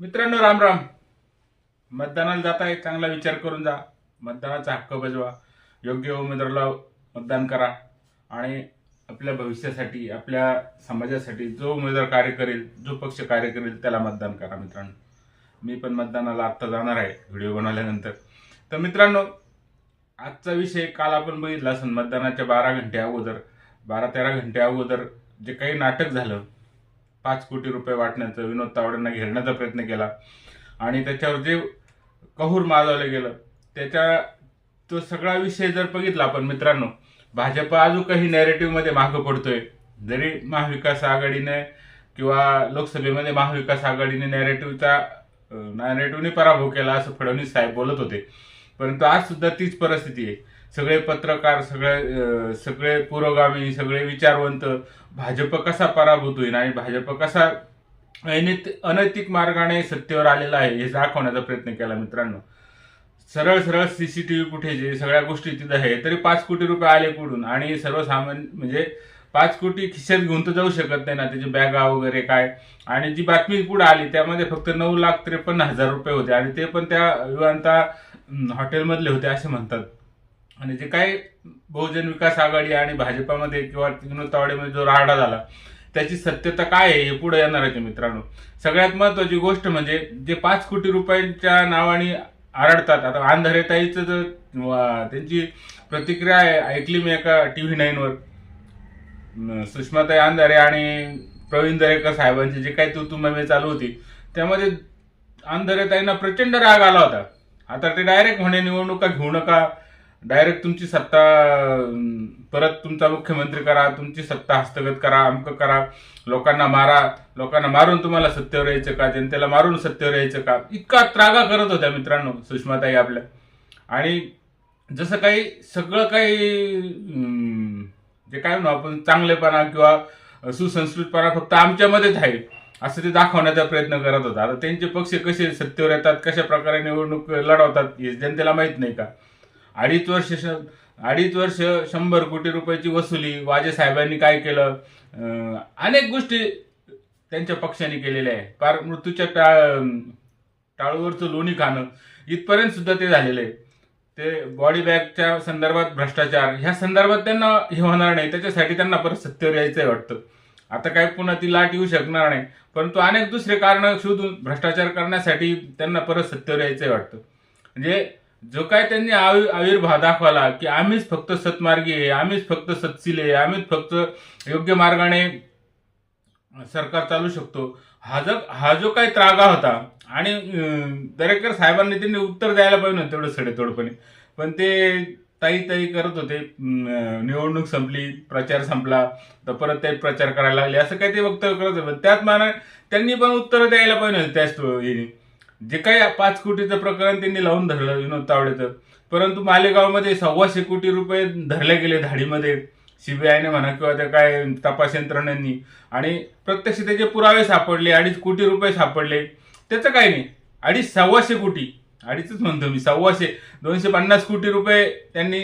मित्रांनो राम राम. मतदानाला जाताय चांगला विचार करून जा. मतदानाचा हक्क बजवा. योग्य उमेदवाराला मतदान करा. आणि आपल्या भविष्यासाठी आपल्या समाजासाठी जो उमेदवार कार्य करेल जो पक्ष कार्य करेल त्याला मतदान करा मित्रांनो. मी पण मतदानाला आत्ता जाणार आहे व्हिडिओ बनवल्यानंतर. तर मित्रांनो आजचा विषय काल आपण बघितला असून मतदानाच्या बारा घंटे अगोदर बारा तेरा घंटे अगोदर जे काही नाटक झालं पाच कोटी रुपये वाटण्याचं विनोद तावड्यांना घेरण्याचा प्रयत्न केला. आणि त्याच्यावर जे कहूर माजवलं गेलं त्याच्या तो सगळा विषय जर बघितला आपण मित्रांनो भाजप अजून काही नॅरेटिव्हमध्ये मागं पडतोय. जरी महाविकास आघाडीने किंवा लोकसभेमध्ये महाविकास आघाडीने नॅरेटिव्हचा नॅरेटिव्हने पराभव केला असं फडणवीस साहेब बोलत होते. परंतु आज सुद्धा तीच परिस्थिती आहे. सगळे पत्रकार सगळे सगळे पुरोगामी सगळे विचारवंत भाजप कसा पराभूत होईल आणि भाजप कसा अनैतिक मार्गाने सत्तेवर आलेला आहे हे दाखवण्याचा प्रयत्न केला मित्रांनो. सरळ सरळ सीसीटीव्ही फुटेज सगळ्या गोष्टी तिथं आहे तरी पाच कोटी रुपये आले कुठून? आणि सर्वसामान्य म्हणजे पाच कोटी खिशात घेऊन तर जाऊ शकत नाही ना त्याची बॅगा वगैरे काय? आणि जी बातमी पुढे आली त्यामध्ये फक्त नऊ लाख त्रेपन्न हजार रुपये होते आणि ते पण त्या विवांता हॉटेलमधले होते असे म्हणतात. आणि जे काही बहुजन विकास आघाडी आणि भाजपामध्ये किंवा विनोद तावडेमध्ये जो राडा झाला त्याची सत्यता काय आहे हे पुढे येणार आहे मित्रांनो. सगळ्यात महत्वाची गोष्ट म्हणजे जे पाच कोटी रुपयांच्या नावाने आरडतात आता अंधारेताईचं जर त्यांची प्रतिक्रिया आहे ऐकली मी एका टी व्ही नाईनवर सुषमाताई अंधारे आणि प्रवीण दरेकर साहेबांची जे काही तुतुंबे चालू होती त्यामध्ये आंधरेताईंना प्रचंड राग आला होता. आता ते डायरेक्ट म्हणे निवडणुका घेऊ नका डायरेक्ट तुमची सत्ता परत तुमचा मुख्यमंत्री करा तुमची सत्ता हस्तगत करा अमक करा लोकांना मारा लोकांना मारून तुम्हाला सत्तेवर यायचं का? जनतेला मारून सत्तेवर यायचं का? इतका त्रागा करत होत्या मित्रांनो सुषमाताई आपल्या. आणि जसं काही सगळं काही जे काय म्हणू आपण चांगलेपणा किंवा सुसंस्कृतपणा फक्त आमच्यामध्येच आहे असं ते दाखवण्याचा प्रयत्न करत होता. आता त्यांचे पक्ष कसे सत्तेवर येतात कशा प्रकारे निवडणूक लढवतात हे जनतेला माहीत नाही का? अडीच वर्ष श- अडीच वर्ष शंभर कोटी रुपयाची वसुली वाजे साहेबांनी काय केलं? अनेक गोष्टी त्यांच्या पक्षाने केलेल्या आहे फार मृत्यूच्या टाळ टाळूवरचं लोणी खाणं इथपर्यंत सुद्धा ते झालेलं आहे ते बॉडी बॅगच्या संदर्भात भ्रष्टाचार ह्या संदर्भात त्यांना हे होणार नाही. त्याच्यासाठी त्यांना परत सत्तेवर आहे वाटतं. आता काय पुन्हा ती लाट येऊ शकणार नाही. परंतु अनेक दुसरे कारण शोधून भ्रष्टाचार करण्यासाठी त्यांना परत सत्तेवर यायचं वाटतं. म्हणजे जो काय त्यांनी आविर्भाव दाखवला की आम्हीच फक्त सत्मार्गी आहे आम्हीच फक्त सत्शील आहे आम्हीच फक्त योग्य मार्गाने सरकार चालू शकतो. हा जो हा जो काही त्रागा होता आणि दरेकर साहेबांनी त्यांनी उत्तर द्यायला पाहिजे होतं तेवढं सडेतोडपणे. पण ते ताई ताई करत होते निवडणूक संपली प्रचार संपला तर परत ते प्रचार करायला लागले असं काही ते वक्तव्य करत होते. पण त्याच मानाने त्यांनी पण उत्तर द्यायला पाहिजे होते त्याच याने जे काही पाच कोटीचं प्रकरण त्यांनी लावून धरलं विनोद तावडेचं. परंतु मालेगावमध्ये सव्वाशे कोटी रुपये धरले गेले धाडीमध्ये. सीबीआयने म्हणा किंवा त्या काय तपास यंत्रणांनी. आणि प्रत्यक्ष त्याचे पुरावे सापडले अडीच कोटी रुपये सापडले. त्याचं काही नाही. अडीच सव्वाशे कोटी. अडीचच म्हणतो मी सव्वाशे. दोनशे पन्नास कोटी रुपये त्यांनी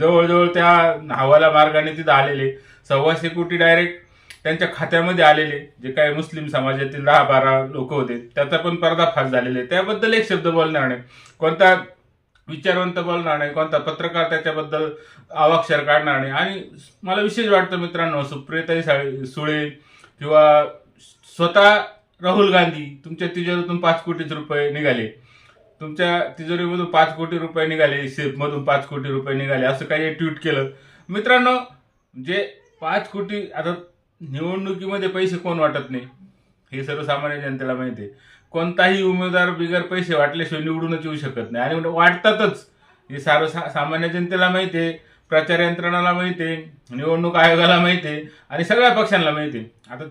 जवळजवळ त्या हवाला मार्गाने तिथं आलेले. सव्वाशे कोटी डायरेक्ट त्यांच्या खात्यामध्ये आलेले जे काही मुस्लिम समाजातील दहा बारा लोक होते त्याचा पण पर्दाफाश झालेले त्याबद्दल एक शब्द बोलणार नाही. कोणता विचारवंत बोलणार नाही कोणता पत्रकार त्याच्याबद्दल अवाक्षर काढणार नाही. आणि मला विशेष वाटतं मित्रांनो सुप्रियताई साळे सुळे किंवा स्वतः राहुल गांधी तुमच्या तिजोरीतून पाच कोटीच रुपये निघाले. तुमच्या तिजोरीमधून पाच कोटी रुपये निघाले सेफमधून पाच कोटी रुपये निघाले असं काही ट्विट केलं. मित्रांनो जे पाच कोटी आता निवडणुकीमध्ये पैसे कोण वाटत नाही? हे सर्वसामान्य जनतेला माहिती आहे. कोणताही उमेदवार बिगर पैसे वाटल्याशिवाय निवडूनच येऊ शकत नाही. आणि वाटतातच. हे सार्व सा- सामान्य जनतेला माहिती आहे. प्रचार यंत्रणाला माहिती आहे. निवडणूक आयोगाला माहिती आहे. आणि सगळ्या पक्षांना माहिती आहे. आता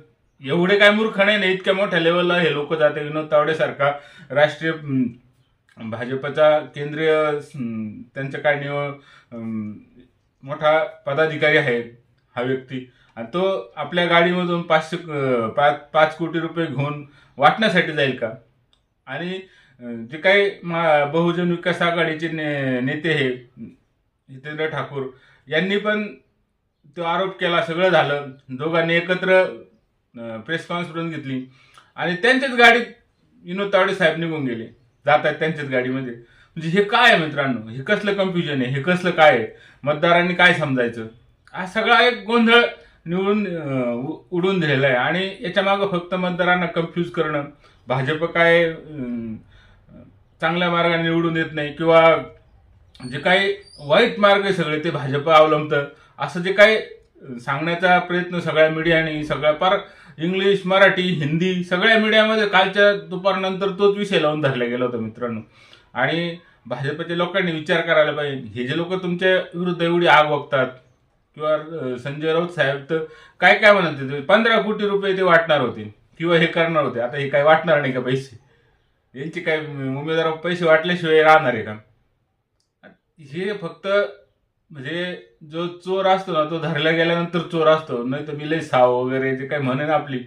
एवढे काय मूर्ख नाही ना इतक्या मोठ्या लेवलला हे लोक जाते विनोद तावडेसारखा राष्ट्रीय भाजपचा केंद्रीय त्यांचं काय निवड मोठा पदाधिकारी आहे हा व्यक्ती. आणि तो आपल्या गाडीमधून पाचशे पाच पाच कोटी रुपये घेऊन वाटण्यासाठी जाईल का? आणि जे काही मा बहुजन विकास आघाडीचे ने नेते हे जितेंद्र ठाकूर यांनी पण तो आरोप केला सगळं झालं. दोघांनी एकत्र प्रेस कॉन्फरन्स घेतली. आणि त्यांच्याच गाडीत विनोद तावडे साहेब निघून गेले. जात आहेत त्यांच्याच गाडीमध्ये. म्हणजे हे काय आहे मित्रांनो? हे कसलं कन्फ्युजन आहे? हे कसलं काय आहे? मतदारांनी काय समजायचं? हा सगळा एक गोंधळ निवडून उ- उडून दिलेलं आहे. आणि याच्या मागं फक्त मतदारांना कन्फ्यूज करणं भाजप काय चांगल्या मार्गाने निवडून येत नाही किंवा जे काही वाईट मार्ग आहे सगळे ते भाजप अवलंबतं. असं जे काही सांगण्याचा प्रयत्न सगळ्या मीडियाने सगळ्या पार इंग्लिश मराठी हिंदी सगळ्या मीडियामध्ये कालच्या दुपारनंतर तोच विषय लावून धरला गेला होता मित्रांनो. आणि भाजपच्या लोकांनी विचार करायला पाहिजे. हे जे लोक तुमच्या विरुद्ध एवढी आग बघतात किंवा संजय राऊत साहेब तर काय काय म्हणत होते? पंधरा कोटी रुपये ते वाटणार होते. किंवा हे करणार होते. आता हे काय वाटणार नाही का पैसे? यांचे काय उमेदवार पैसे वाटल्याशिवाय राहणार आहे का? हे फक्त म्हणजे जो चोर असतो ना तो धरला गेल्यानंतर चोर असतो. नाही तर मी लय साव वगैरे जे काही म्हणे ना आपली.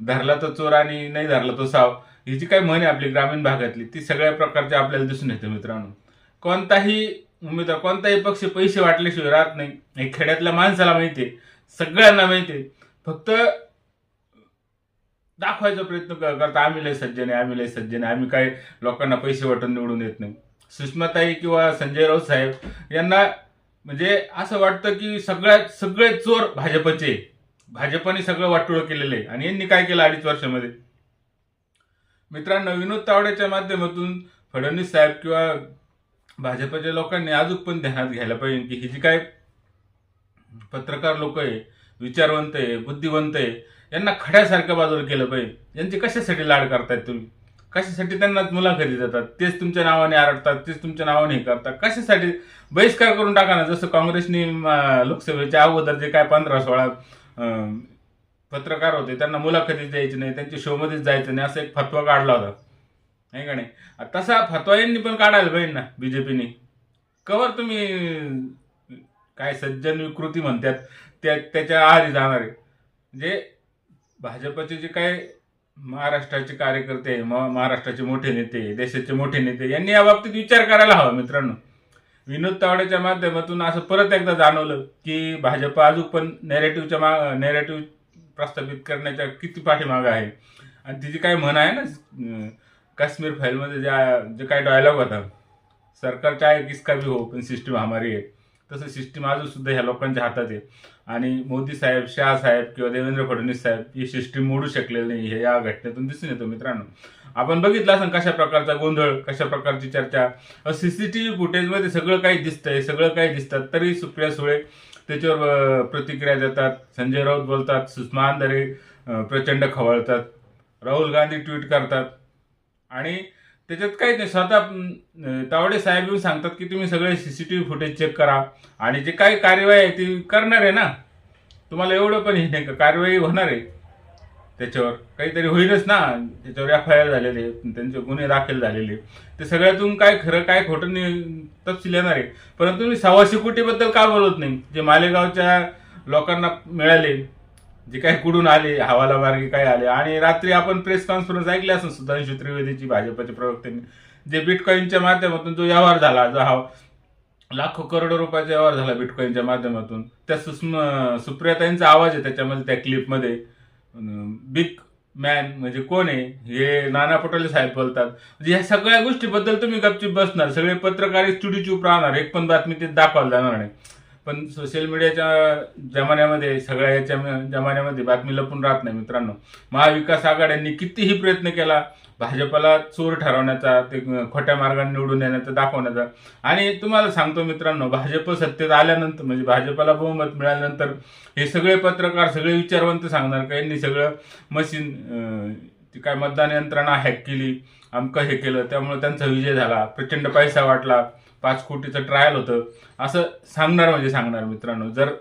धरला तो चोर आणि नाही धरला तो साव. ही जी काय म्हणे आपली ग्रामीण भागातली? ती सगळ्या प्रकारची आपल्याला दिसून येते मित्रांनो. कोणताही उमेदवार कोणताही पक्ष पैसे वाटल्याशिवाय राहत नाही. हे खेड्यातल्या माणसाला माहिती आहे सगळ्यांना माहिती आहे फक्त दाखवायचा प्रयत्न करता आम्ही लय सज्जने आम्ही लय सज्जन आहे. आम्ही काय लोकांना पैसे वाटून निवडून येत नाही. सुषमाताई किंवा संजय राऊत साहेब यांना म्हणजे असं वाटतं की सगळ्यात सगळे चोर भाजपचे भाजपने सगळं वाटोळं केलेलं आहे. आणि यांनी काय केलं अडीच वर्षामध्ये? मित्रांनो विनोद तावडेच्या माध्यमातून फडणवीस साहेब किंवा भाजपच्या लोकांनी अजून पण ध्यानात घ्यायला पाहिजे की ही जी काय पत्रकार लोक आहे विचारवंत आहे बुद्धिवंत आहे यांना खड्यासारख्या बाजूला केलं पाहिजे. यांचे कशासाठी लाड करतायत तुम्ही? कशासाठी त्यांना मुलाखती देतात? तेच तुमच्या नावाने आरडतात तेच तुमच्या नावाने हे करतात. कशासाठी? बहिष्कार करून टाका ना. जसं काँग्रेसने लोकसभेच्या अगोदर जे काय पंधरा सोळा पत्रकार होते त्यांना मुलाखती द्यायची नाही त्यांच्या शोमध्येच जायचं नाही असा एक फतवा काढला होता. नाही का नाही? तसा फतवा यांनी पण काढायला पाहिजे ना बीजेपीने. कवर तुम्ही काय सज्जन विकृती म्हणतात त्या त्याच्या आधी जाणारे. जे भाजपचे जे काय महाराष्ट्राचे कार्यकर्ते म- महाराष्ट्राचे मोठे नेते देशाचे मोठे नेते यांनी या बाबतीत विचार करायला हवा मित्रांनो. विनोद तावडेच्या माध्यमातून असं परत एकदा जाणवलं की भाजप अजून पण नेरेटिव्हच्या मा नेरेटिव्ह प्रस्थापित करण्याच्या किती पाठीमागं आहे. आणि तिची काय म्हण आहे ना काश्मीर फाईलमध्ये ज्या जे काही डायलॉग होता सरकार चाहे किसका भी हो पण सिस्टीम हमारी आहे तसं सिस्टीम अजूनसुद्धा ह्या लोकांच्या हातात आहे. आणि मोदी साहेब शाह साहेब किंवा देवेंद्र फडणवीस साहेब ही सिस्टीम मोडू शकलेली नाही हे या घटनेतून दिसून येतो मित्रांनो. आपण बघितलं असं कशा प्रकारचा गोंधळ कशा प्रकारची चर्चा. सी सी टी व्ही फुटेजमध्ये सगळं काही दिसतंय सगळं काही दिसतात. तरी सुप्रिया सुळे त्याच्यावर प्रतिक्रिया देतात. संजय राऊत बोलतात सुषमा अंधारे प्रचंड खवळतात. राहुल गांधी ट्विट करतात. आणि त्याच्यात काही नाही स्वतः तावडे साहेब येऊन सांगतात की तुम्ही सगळे C C T V footage check करा आणि जे काही कार्यवाही आहे ती करणार आहे ना? तुम्हाला एवढं पण हे नाही का? कार्यवाही होणार आहे त्याच्यावर. काहीतरी होईलच ना? त्याच्यावर एफ आय आर झालेले त्यांचे गुन्हे दाखल झालेले. ते सगळ्यातून काय खरं काय खोटं तपशील येणार आहे. परंतु मी सव्वाशे कोटीबद्दल का बोलत नाही? जे मालेगावच्या लोकांना मिळाले जे काही कुडून आले हवाला मार्गे काय आले. आणि रात्री आपण प्रेस कॉन्फरन्स ऐकली असेल सुधांशु त्रिवेदीची भाजपच्या प्रवक्त्यांनी जे बिटकॉईनच्या माध्यमातून जो व्यवहार झाला जो हा लाखो करोडो रुपयाचा व्यवहार झाला बिटकॉईनच्या माध्यमातून त्या सुषमा सुप्रियाताईंचा आवाज आहे त्याच्यामध्ये त्या क्लिपमध्ये बिग मॅन म्हणजे कोण आहे? हे नाना पटोले साहेब बोलतात. म्हणजे ह्या सगळ्या गोष्टीबद्दल तुम्ही गपचूप बसणार. सगळे पत्रकार चुडी चूप राहणार. एक पण बातमी ते दाखवायला जाणार नाही. पण सोशल मीडियाच्या जमान्यामध्ये सगळ्या याच्या जमान्यामध्ये बातमी लपून राहत नाही मित्रांनो. महाविकास आघाड्यांनी कितीही प्रयत्न केला भाजपला चोर ठरवण्याचा ते खोट्या मार्गाने निवडून येण्याचा दाखवण्याचा. आणि तुम्हाला सांगतो मित्रांनो भाजप सत्तेत आल्यानंतर म्हणजे भाजपला बहुमत मिळाल्यानंतर हे सगळे पत्रकार सगळे विचारवंत सांगणार का? यांनी सगळं मशीन ती काय मतदान यंत्रणा हॅक केली अमकं हे केलं त्यामुळे त्यांचा विजय झाला प्रचंड पैसा वाटला. पाच कोटीचं ट्रायल होतं. असं सांगणार म्हणजे सांगणार मित्रांनो. जर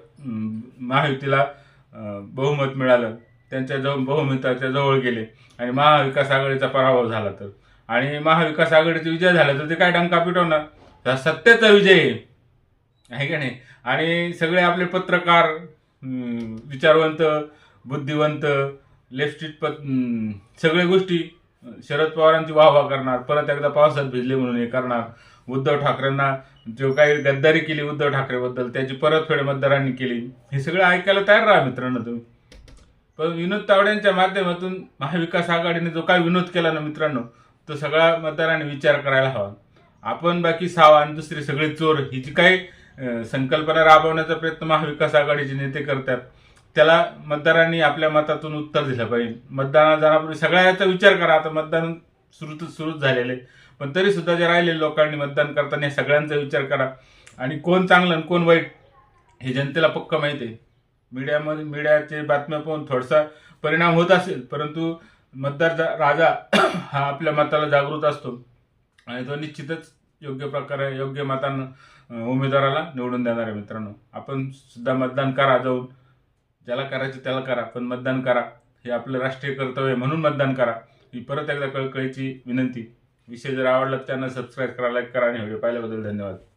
महायुतीला बहुमत मिळालं त्यांच्या जवळ बहुमताच्या जवळ गेले आणि महाविकास आघाडीचा पराभव झाला तर. आणि महाविकास आघाडीचा विजय झाला तर ते काय डंका पिटवणार? तर सत्तेचा विजय. आहे आहे का नाही? आणि सगळे आपले पत्रकार विचारवंत बुद्धिवंत लेफ्टिट पत सगळ्या गोष्टी शरद पवारांची वाहवा करणार. परत एकदा पावसात भिजले म्हणून हे करणार. उद्धव ठाकरेंना जो काही गद्दारी केली उद्धव ठाकरेबद्दल त्याची परतफेड मतदारांनी केली. हे सगळं ऐकायला तयार राहा मित्रांनो तुम्ही. पण विनोद तावड्यांच्या माध्यमातून महाविकास आघाडीने जो काय विनोद केला ना मित्रांनो तो सगळा मतदारांनी विचार करायला हवा. आपण बाकी सावा आणि दुसरे सगळे चोर ही जी काही संकल्पना राबवण्याचा प्रयत्न महाविकास आघाडीचे नेते करतात. त्याला मतदारांनी आपल्या मतातून उत्तर दिलं पाहिजे. मतदानाला जाण्यापूर्वी सगळ्या याचा विचार करा. आता मतदान सुरू सुरूच झालेलं आहे. पण तरी सुद्धा जे राहिलेले लोकांनी मतदान करताना या सगळ्यांचा विचार करा. आणि कोण चांगलं आणि कोण वाईट हे जनतेला पक्क माहिती आहे. मीडियामध्ये मीडियाचे बातम्या पाहून थोडासा परिणाम होत असेल परंतु मतदार जा- राजा हा आपल्या मताला जागृत असतो. आणि तो निश्चितच योग्य प्रकारे योग्य मतानं उमेदवाराला निवडून देणार आहे मित्रांनो. आपण सुद्धा मतदान करा जाऊन. ज्याला करायचं त्याला करा पण मतदान करा. हे आपलं राष्ट्रीय कर्तव्य आहे म्हणून मतदान करा. ही परत एकदा कळकळीची विनंती. विषय जर आवडला तर त्यांना सबस्क्राईब करा लाईक करा आणि व्हिडिओ पाहिल्याबद्दल धन्यवाद.